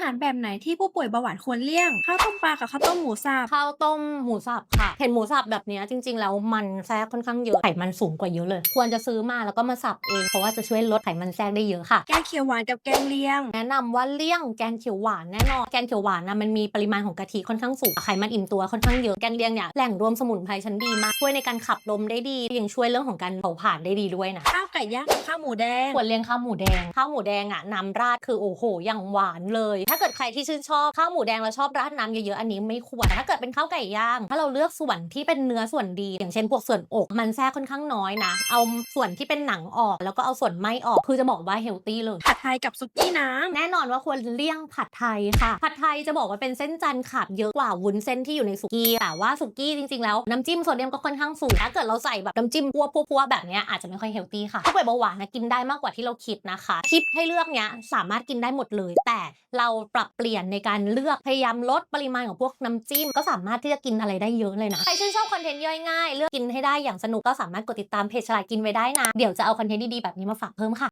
หารแบบไหนที่ผู้ป่วยเบาหวานควรเลี่ยง ข้าวต้มปลากับข้าวต้มหมูสับ ข้าวต้มหมูสับค่ะ เห็นหมูสับแบบเนี้ยจริง ๆ แล้วมันแทรกค่อนข้างเยอะไขมันสูงกว่าเยอะเลย ควรจะซื้อมาแล้วก็มาสับเอง เพราะว่าจะช่วยลดไขมันแทรกได้เยอะค่ะ แกงเขียวหวานกับแกงเลียง แนะนำว่าเลี่ยงแกงเขียวหวานแน่นอน แกงเขียวหวานนะมันมีปริมาณของกะทิค่อนข้างสูง ไขมันอิ่มตัวค่อนข้างเยอะ แกงเลียงเนี่ยแหล่งรวมสมุนไพรชั้นดีมาก ช่วยในการขับลมได้ดี ยังช่วยเรื่องของการเผาผลาญได้ดีด้วยนะ ข้าวไก่ย่างกับข้าวหมูแดง ควรเลี้ยงข้าวหมูแดง ข้าวหมูแดงอะน้ำราดคือโอ้โหอย่างหวานเลยถ้าเกิดใครที่ชื่นชอบข้าวหมูแดงแล้วชอบราดน้ำเยอะๆอันนี้ไม่ควรแต่ถ้าเกิดเป็นข้าวไก่ย่าง ถ้าเราเลือกส่วนที่เป็นเนื้อส่วนดี อย่างเช่นพวกส่วนอก มันแทรกค่อนข้างน้อยนะ เอาส่วนที่เป็นหนังออก แล้วก็เอาส่วนไม่ออก คือจะบอกว่าเฮลตี้เลย ผัดไทยกับซุกี้น้ำแน่นอนว่าควรเลี่ยงผัดไทยค่ะ ผัดไทยจะบอกว่าเป็นเส้นจันทร์ขาดเยอะกว่าวุ้นเส้นที่อยู่ในสุกี้แต่ว่าสุกี้จริงๆแล้วน้ำจิ้มโซเดียมก็ค่อนข้างสูงถ้าเกิดเราใส่แบบน้ำจิ้มพัวพัวๆแบบเนี้ยอาจจะไม่ค่อยเฮลตี้ค่ะผู้ป่วยเบาหวานนะกินได้มากกว่าที่เราคิดนะคะทิปให้เลือกเนี้ยสามารถกินได้หมดเลย แต่เราปรับเปลี่ยนในการเลือกพยายามลดปริมาณของพวกน้ำจิ้ม ก็สามารถที่จะกินอะไรได้เยอะเลยนะ ใครชื่นชอบคอนเทนต์ย่อยง่าย เลือกกินให้ได้อย่างสนุกก็สามารถกดติดตามเพจฉลาดกินไว้ได้นะ เดี๋ยวจะเอาคอนเทนต์ดีๆแบบนี้มาฝากเพิ่มค่ะ